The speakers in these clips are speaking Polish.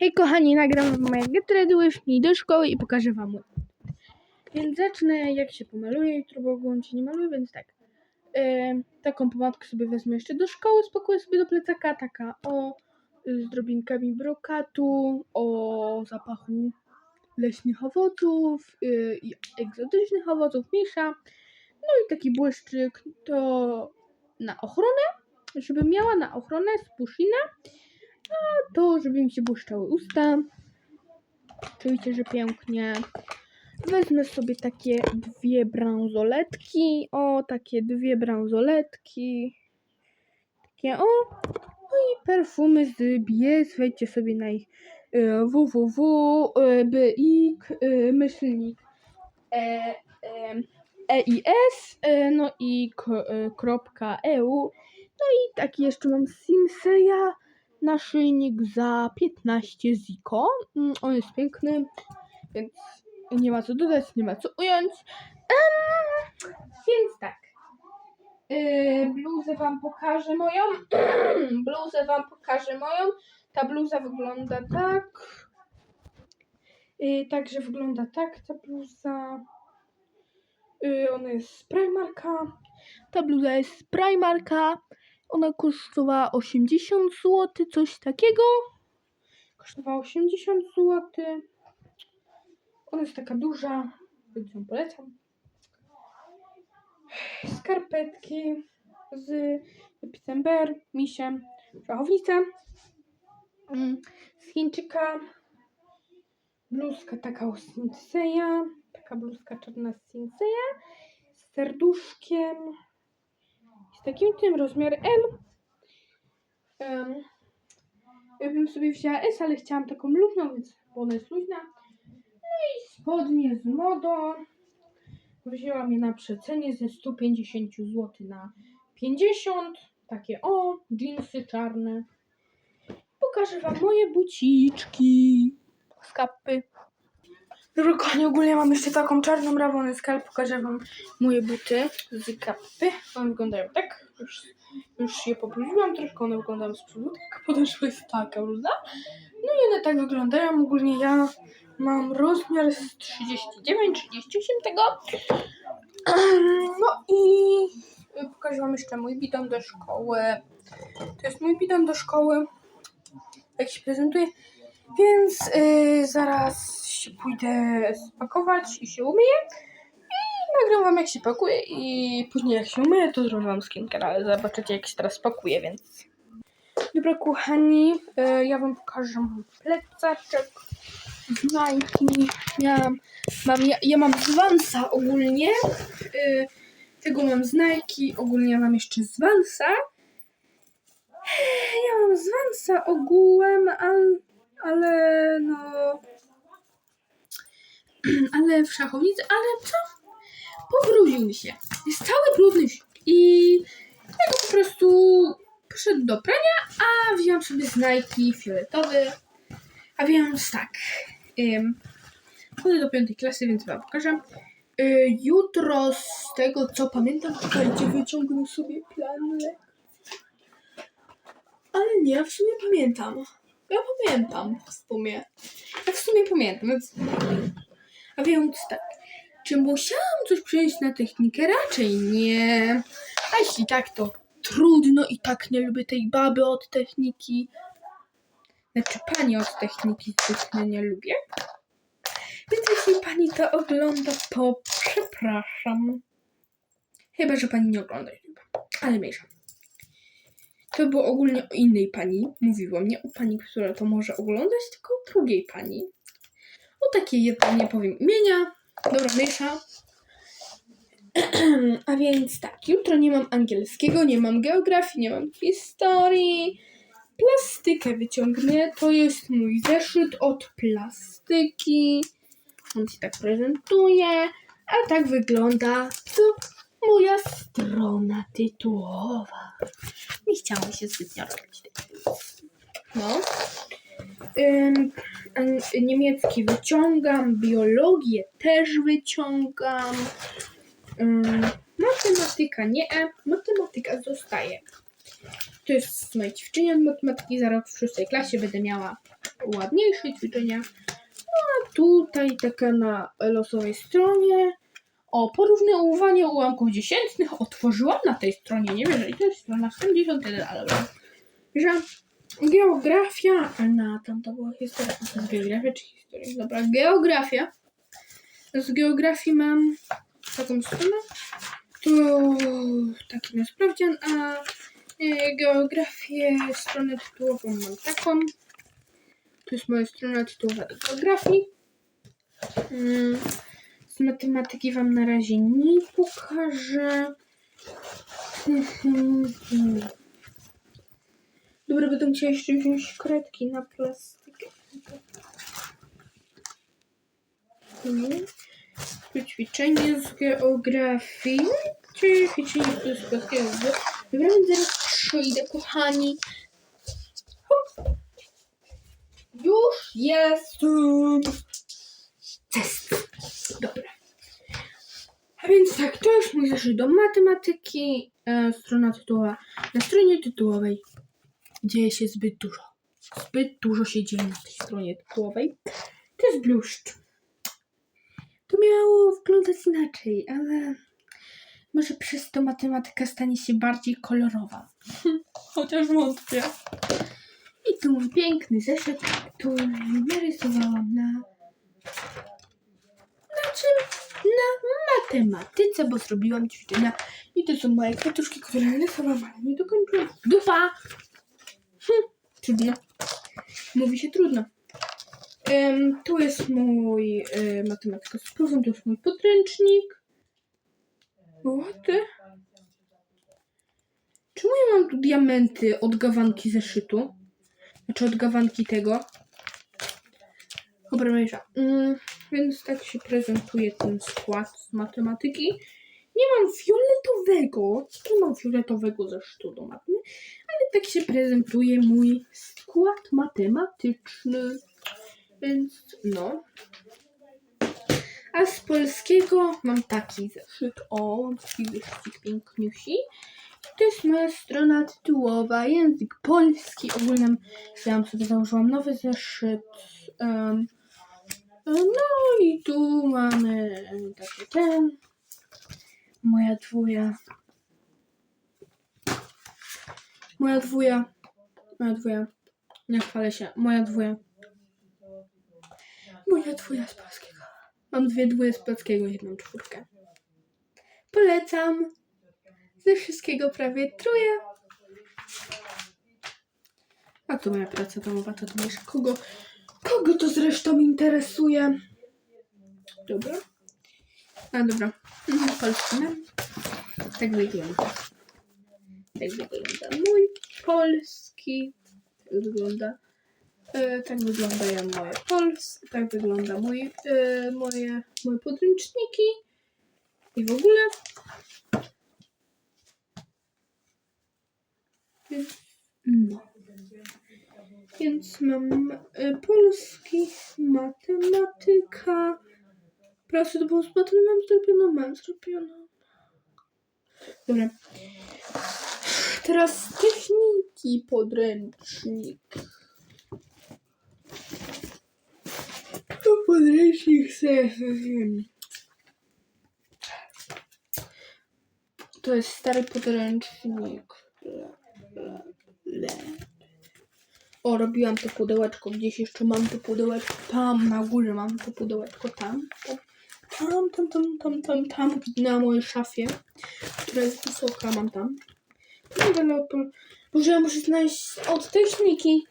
Hej kochani, nagram wam moje getready śni do szkoły i pokażę wam. Więc zacznę jak się pomaluję, jutro bo ogólnie nie maluję, więc tak. Taką pomadkę sobie wezmę jeszcze do szkoły, spakuję sobie do plecaka, taka o, z drobinkami brokatu, o zapachu leśnych owoców y, i egzotycznych owoców misza. No i taki błyszczyk to na ochronę, żeby miała na ochronę spuszina to, żeby mi się błyszczały usta. Oczywiście, że pięknie. Wezmę sobie takie dwie bransoletki. O, takie dwie bransoletki. Takie o. No i perfumy z BS. Wejdźcie sobie na ich y, www, y, byik, y, myślnik e, e, EIS, no i k, y, kropka EU. No i taki jeszcze mam Sinseya naszyjnik za 15 ziko. Mm, On jest piękny, więc nie ma co dodać, nie ma co ująć. Em, więc tak. Yy, bluzę wam pokażę moją. bluzę wam pokażę moją. Ta bluza wygląda tak. Yy, także wygląda tak ta bluza. Yy, ona jest z Primarka. Ta bluza jest z Primarka. Ona kosztowała 80 zł, coś takiego. Kosztowała 80 zł. Ona jest taka duża, więc ją polecam. Skarpetki z napisem Bear, misiem, szachownica. Mm, Z Chińczyka. Bluzka taka u Sinseya. Taka bluzka czarna z Sinseya. Z serduszkiem. Takim rozmiar L. Um, ja bym sobie wzięła S, ale chciałam taką luźną, więc ona jest luźna. No i spodnie z modą. Wzięłam je na przecenie ze 150 zł na 50. Takie o, jeansy czarne. Pokażę wam moje buciczki z kapy. Dobra, kochani, ogólnie mam jeszcze taką czarną rawonę z kal. Pokażę wam moje buty z kapy. One wyglądają tak. Już, już je pobrudziłam troszkę, one wyglądają z przodu. Tak podeszła jest taka bluza. No i one tak wyglądają. Ogólnie ja mam rozmiar z 39, 38 tego. No i pokażę wam jeszcze mój bidon do szkoły. To jest mój bidon do szkoły. Jak się prezentuje. Więc yy, zaraz się pójdę spakować i się umyję. I nagram wam jak się pakuje i później jak się umyję, to zrobię wam skincare, ale zobaczycie jak się teraz pakuje, więc... Dobra kochani, yy, ja wam pokażę mój plecaczek z Nike. Miałam, mam, ja, ja mam z Vansa ogólnie. Yy, tego mam z Nike, ogólnie mam jeszcze z Vansa. Ja mam z Vansa ogółem, ale, ale no... Ale w szachownicy, ale co? Pobrudził mi się. Jest cały brudny i ja go po prostu poszedł do prania, a wziąłem sobie z Nike fioletowy. A więc tak, chodzę do piątej klasy, więc wam pokażę. Y, jutro z tego co pamiętam, czekajcie, wyciągnę sobie plan. Ale nie, w sumie pamiętam. Ja pamiętam w sumie. Ja w sumie pamiętam. Więc... A więc tak. Czy musiałam coś przejść na technikę? Raczej nie. A jeśli tak, to trudno i tak nie lubię tej baby od techniki. Znaczy pani od techniki zbytnio nie lubię. Więc jeśli pani to ogląda, to przepraszam. Chyba, że pani nie ogląda YouTube'a. Ale mniejsza. To było ogólnie o innej pani. Mówiłam, nie o pani, która to może oglądać, tylko o drugiej pani. O takiej jednej nie powiem imienia. Dobra, mniejsza. A więc tak, jutro nie mam angielskiego, nie mam geografii, nie mam historii. Plastykę wyciągnę. To jest mój zeszyt od plastyki. On się tak prezentuje. A tak wygląda moja strona tytułowa. Nie chciało mi się zbytnio robić. No. Ym, niemiecki wyciągam, biologię też wyciągam. Ym, matematyka nie, matematyka zostaje. To jest moja ćwiczenie od matematyki, za rok w szóstej klasie będę miała ładniejsze ćwiczenia. A tutaj taka na losowej stronie. O, porównywanie ułamków dziesiętnych otworzyłam na tej stronie. Nie wiem, że to jest strona 71, ale dobra. Że geografia, a na tam to była historia. To jest geografia czy historia? Dobra, geografia. Z geografii mam taką stronę. To taki na sprawdzian, a e, geografię, stronę tytułową mam taką. To jest moja strona tytułowa do geografii. Mm, Z matematyki Wam na razie nie pokażę. Dobra, będę musiała jeszcze wziąć kredki na plastykę. Mhm. To ćwiczenie z geografii. Czy ćwiczenie z polskiego. Dobra, więc zaraz przyjdę, kochani. Już jest test. Dobra. A więc tak, to jest mój zeszyt do matematyki. E, strona tytułowa. Na stronie tytułowej dzieje się zbyt dużo. Zbyt dużo się dzieje na tej stronie tytułowej. To jest bluszcz. To miało wyglądać inaczej, ale może przez to matematyka stanie się bardziej kolorowa. Chociaż wątpię. I tu mój piękny zeszyt, który narysowałam na... Na czym? Na matematyce, bo zrobiłam ćwiczenia. I to są moje kwiatuszki, które narysowałam, ale nie dokończyłam. Dupa! Trudno. Mówi się trudno. Em, tu jest mój e, matematyka z próbą, to jest mój podręcznik. What? Czemu ja mam tu diamenty od gawanki zeszytu? Znaczy od gawanki tego. Dobra, mniejsza. Mm, więc tak się prezentuje ten skład z matematyki. Nie mam fioletowego, nie mam fioletowego zeszytu do matmy, ale tak się prezentuje mój skład matematyczny. Więc no. A z polskiego mam taki zeszyt. O, taki zeszyt piękniusi. To jest moja strona tytułowa, język polski. Ogólnie ja sobie założyłam nowy zeszyt. em, no i tu mamy taki ten. Moja dwuja. Moja dwuja. Moja dwuja. Nie chwalę się. Moja dwuja. Moja dwuja z polskiego. Mam dwie dwóje z polskiego, jedną czwórkę. Polecam. Ze wszystkiego prawie truje. A tu moja praca domowa, to wiesz, kogo, kogo to zresztą interesuje. Dobra. A dobra. Mhm, Polski mam. Tak wygląda. Tak wygląda mój polski. Tak wygląda. E, tak wyglądają moje pols. Tak wygląda mój, e, moje, moje podręczniki. I w ogóle. Więc, no. Mam e, polski, matematyka. Pracę do z mam zrobioną, mam zrobioną. Dobra. Teraz techniki podręcznik. To podręcznik wiem. To jest stary podręcznik. O, robiłam to pudełeczko. Gdzieś jeszcze mam to pudełeczko. Tam na górze mam to pudełeczko. Tam. Tam, tam, tam, tam, tam, tam. Na mojej szafie, która jest wysoka. Mam tam. No, ale to- Może ja muszę znaleźć od techniki.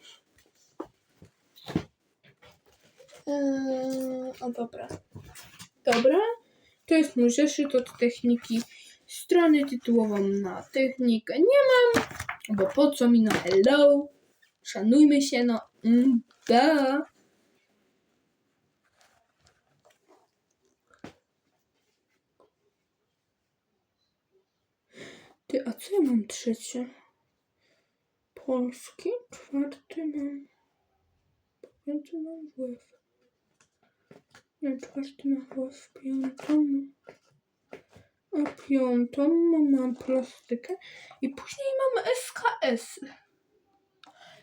Eee, o dobra. Dobra. To jest mój zeszyt od techniki. Stronę tytułową na technikę nie mam. Bo po co mi no hello? Szanujmy się, no. Mm, da. Ty, a co ja mam trzecie? Polski, czwarty mam. Piąty mam WF. Nie, czwarty mam WF, piątą. A piątą mam plastykę i później mam SKS.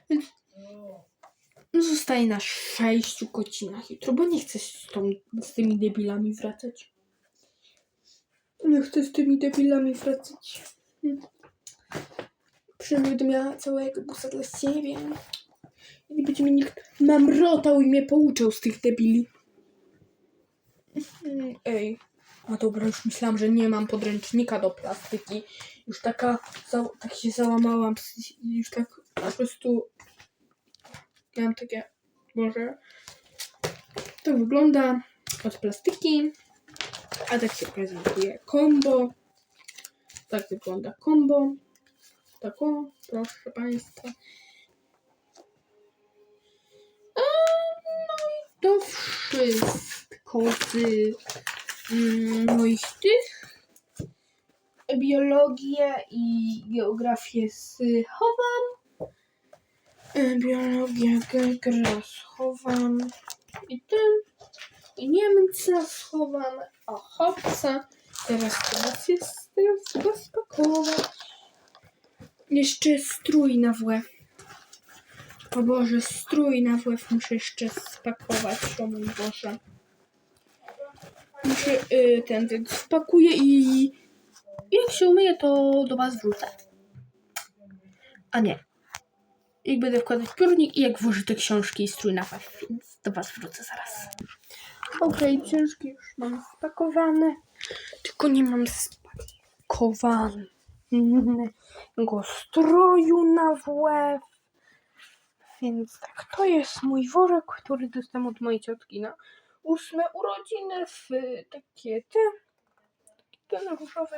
Więc Zostaje na 6 godzinach jutro, bo nie chcę z, tą, z tymi debilami wracać. Nie chcę z tymi debilami wracać. Hmm. Przynajmniej będę miała całego busa dla siebie. I nie będzie mi nikt mamrotał i mnie pouczał z tych debili. Ej. A dobra, już myślałam, że nie mam podręcznika do plastyki. Już taka, tak się załamałam. Już tak po prostu miałam takie, może to wygląda od plastyki. A tak się prezentuje combo. Tak wygląda combo. Tak o, proszę Państwa. A, no i to wszystko z mm, moich tych. Biologię i geografię schowam. E, Biologię, geografię schowam. I ten. I Niemca schowam. A chłopca. Teraz teraz jest teraz trzeba spakować. Jeszcze strój na WF. O Boże, strój na WF muszę jeszcze spakować. O mój Boże. Muszę y, ten, ten spakuję i jak się umyję, to do Was wrócę. A nie. Jak będę wkładać piórnik i jak włożę te książki i strój na WF, więc do Was wrócę zaraz. Okej, książki już mam spakowane, tylko nie mam spakowanego stroju na WF. Więc tak, to jest mój worek, który dostałem od mojej ciotki na ósme urodziny w takie te, ten różowy.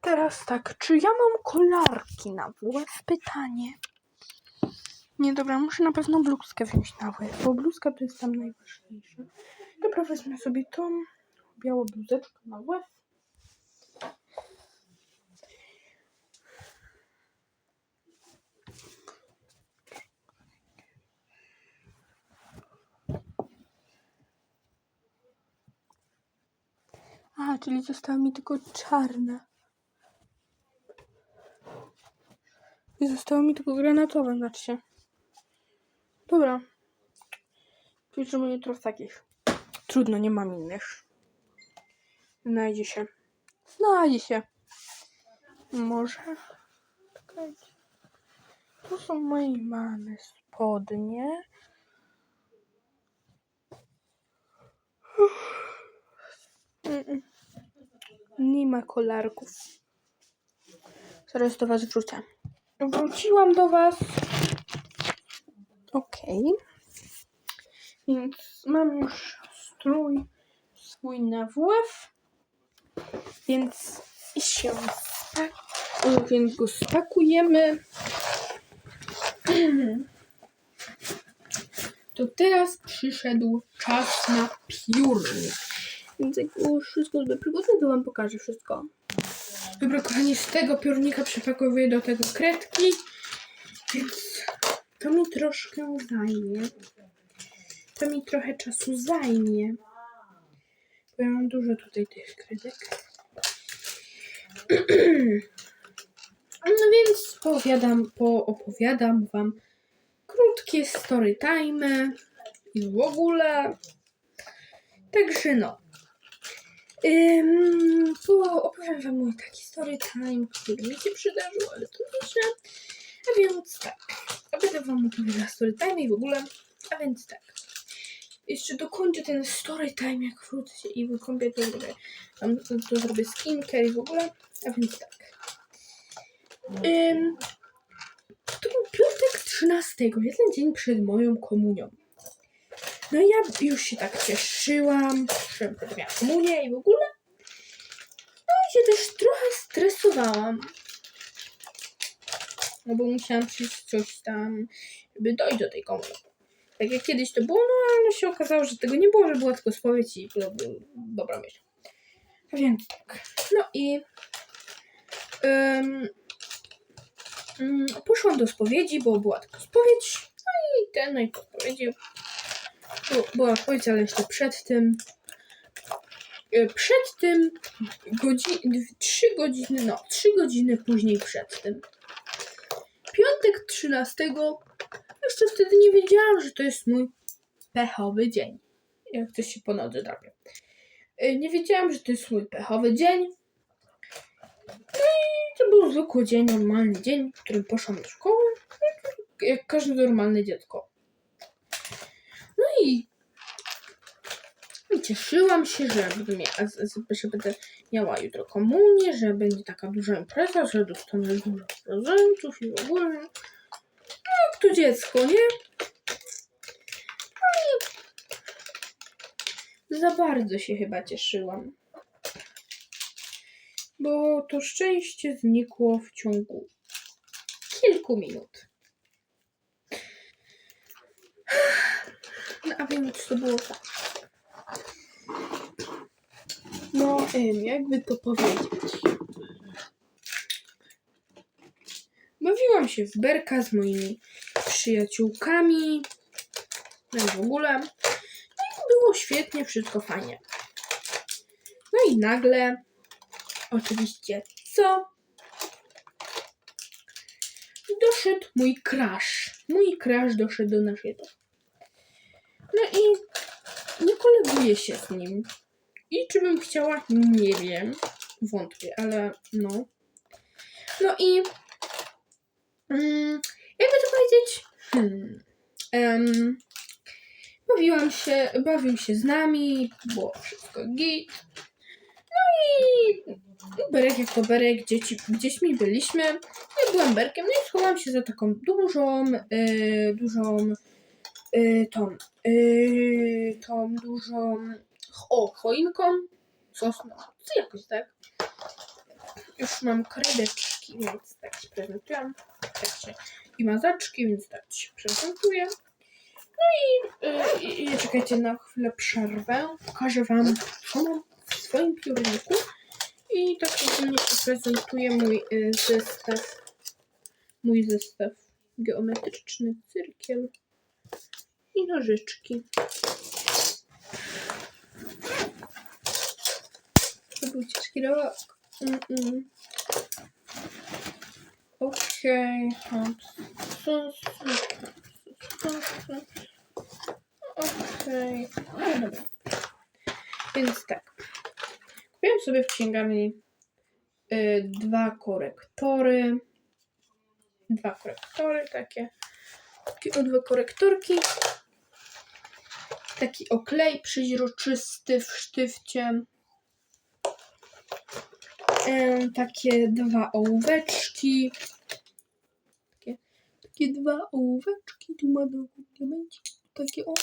Teraz tak, czy ja mam kolarki na WF? Pytanie. Nie, dobra, muszę na pewno bluzkę wziąć na WF, bo bluzka to jest tam najważniejsze. Dobra, wezmę sobie tą białą bluzeczkę na WF. A, czyli została mi tylko czarna. I zostało mi tylko granatowe, znaczy się. Dobra. Piszemy jutro w takich. Trudno, nie mam innych. Znajdzie się. Znajdzie się. Może. Czekajcie. Tu są mojej mamy spodnie. Nie ma kolarków. Zaraz do Was wrócę. Wróciłam do Was. Okej. Więc mam już strój swój na WF. Więc się spak- więc go spakujemy. To teraz przyszedł czas na piórnik. Więc jak już wszystko sobie przygotuję, to Wam pokażę wszystko. Dobra, kochani, z tego piórnika przepakowuję do tego kredki, więc to mi troszkę zajmie. To mi trochę czasu zajmie. Bo ja mam dużo tutaj tych kredek. No więc powiadam, poopowiadam Wam krótkie story time i w ogóle. Także no. Ym, opowiem wam mój taki story time, który mi się przydarzył, ale to wiecie. A więc tak. Będę wam opowiadała story time i w ogóle. A więc tak. Jeszcze dokończę ten story time, jak wrócę i wykąpię, to zrobię, to zrobię skincare i w ogóle. A więc tak. Ym, to był piątek 13, jeden dzień przed moją komunią. No i ja już się tak cieszyłam, że będę miała komunię i w ogóle. No i się też trochę stresowałam. No bo musiałam przyjść coś tam, żeby dojść do tej komunii. Tak jak kiedyś to było, no ale się okazało, że tego nie było, że była tylko spowiedź i była dobra myśl. A więc tak. No i ym, ym, poszłam do spowiedzi, bo była tylko spowiedź. No i ten, no i po spowiedzi była spowiedź, ale jeszcze przed tym. e, Przed tym godzin, trzy godziny, no, trzy godziny później przed tym. Piątek 13 Jeszcze wtedy nie wiedziałam, że to jest mój pechowy dzień. Jak coś się po nodze. Y, Nie wiedziałam, że to jest mój pechowy dzień. No i to był zwykły dzień, normalny dzień, w którym poszłam do szkoły. Jak każde normalne dziecko. No i, i cieszyłam się, że będę, miała, że będę miała jutro komunię, że będzie taka duża impreza, że dostanę dużo prezentów i w ogóle. No to dziecko, nie? No i za bardzo się chyba cieszyłam. Bo to szczęście znikło w ciągu kilku minut. No a więc to było tak. No, jakby to powiedzieć. Bawiłam się w berka z moimi przyjaciółkami. No i w ogóle. No i było świetnie, wszystko fajnie. No i nagle, oczywiście, co? Doszedł mój crush. Mój crush doszedł do naszego. No i nie koleguję się z nim. I czy bym chciała? Nie wiem. Wątpię, ale no. No i jakby to powiedzieć? Hmm, em, bawiłam się, bawił się z nami, było wszystko git. No i Berek jak to Berek, dzieci, dziećmi byliśmy. Ja byłam Berkiem, no i schowałam się za taką dużą, y, dużą, y, tą, y, tą dużą, o, choinką, sosną, co jakoś tak. Już mam kredeczki, więc tak się prezentuję. Się, I mazaczki, więc tak się prezentuję. No i, y, i, i czekajcie na chwilę przerwę. Pokażę wam, co mam w swoim piórniku. I tak ogólnie się prezentuje mój y, zestaw. Mój zestaw geometryczny, cyrkiel i nożyczki. Był ciężki. Mm -mm. Okej. Okej. No dobra. Więc tak. Kupiłam sobie w księgarni y, dwa korektory. Dwa korektory takie. Takie dwa korektorki. Taki oklej przeźroczysty w sztywcie. Takie dwa ołóweczki. Takie, takie dwa ołóweczki. Tu ma diamencik. Takie o.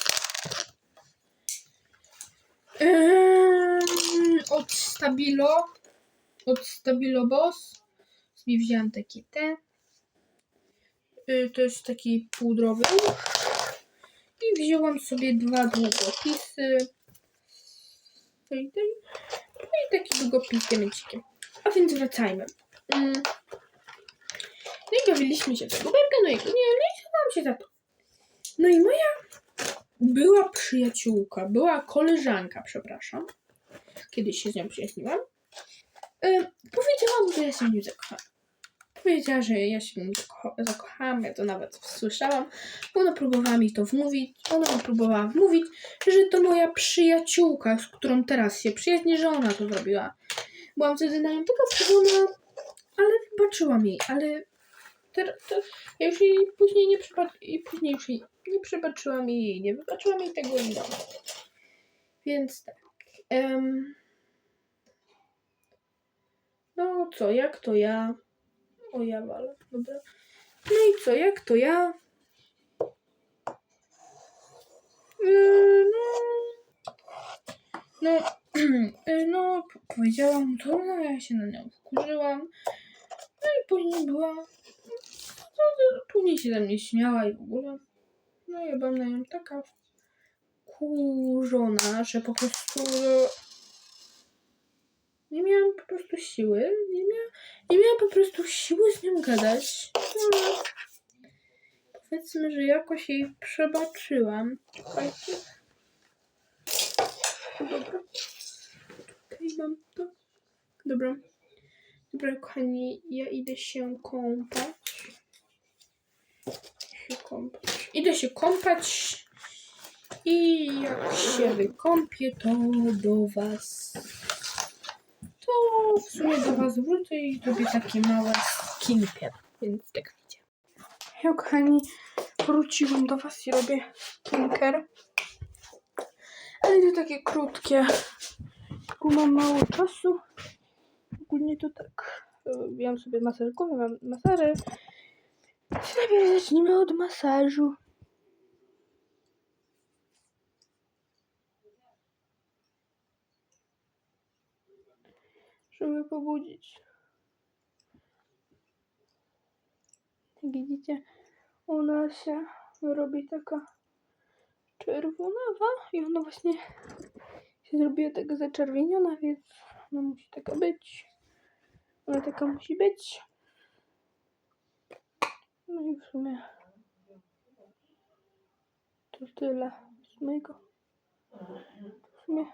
Em, od Stabilo. Od Stabilo Boss. Sobie wziąłem takie te. Y, To jest taki pudrowy. I wzięłam sobie dwa długopisy. Tej, tej. No i taki długopis diamencikiem. A więc wracajmy. Mm. No i bawiliśmy się w tego berka, no i nie, no i się za to. No i moja była przyjaciółka, była koleżanka, przepraszam. Kiedyś się z nią przyjaźniłam. E, powiedziała mu, że ja się w nim zakochałam. Powiedziała, że ja się w nim zakocha- zakochałam, ja to nawet słyszałam. Ona próbowała mi to wmówić, ona mi próbowała wmówić, że to moja przyjaciółka, z którą teraz się przyjaźnię, że ona to zrobiła. Byłam wtedy na nią taka wkurzona, ale wybaczyłam jej, ale teraz, to, ja już jej później nie i później już jej nie przebaczyłam jej, nie wybaczyłam jej tego i no. Więc tak. em, no co, jak to ja? O ja walę, dobra. No i co, jak to ja? Yy, no, yy, no, powiedziałam to, no ja się na nią wkurzyłam. No i później była, no, no, później się ze mnie śmiała i w ogóle. No ja byłam na nią taka wkurzona, że po prostu no, nie miałam po prostu siły, nie, mia, nie miałam po prostu siły z nią gadać. No, powiedzmy, że jakoś jej przebaczyłam. Słuchajcie. Dobra. Okej, mam to. Dobra. Dobra, kochani, ja idę się kąpać. się kąpać. Idę się kąpać i jak się wykąpię, to do was to w sumie do was wrócę i zrobię takie małe skincare, więc tak widzicie. Ja kochani, wróciłam do was i robię skincare. Ale takie krótkie, bo mam mało czasu. Ogólnie to tak, robiłam sobie masaż głowy, mam masaże. Najpierw zacznijmy od masażu. Żeby pobudzić. Jak widzicie, ona się robi taka czerwonawa i ona właśnie się zrobiła taka zaczerwieniona, więc ona musi taka być. Ona taka musi być. No i w sumie to tyle z mojego. W sumie,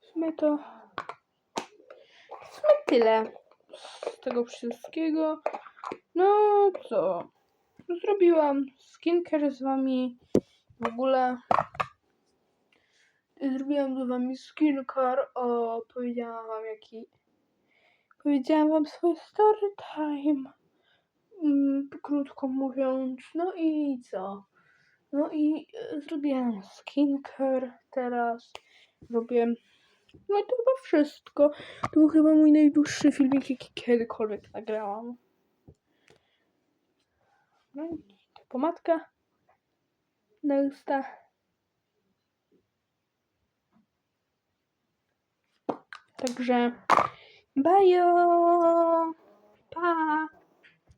w sumie to w sumie tyle z tego wszystkiego. No co? Zrobiłam skincare z wami w ogóle. Zrobiłam z wami skincare, o, powiedziałam wam jaki powiedziałam wam swój story time. Mm, krótko mówiąc, no i co? No i e, zrobiłam skincare teraz. Robię. No i to chyba wszystko. To był chyba mój najdłuższy filmik, jaki kiedykolwiek nagrałam. No i ta pomadka na usta. Także bajo! Pa!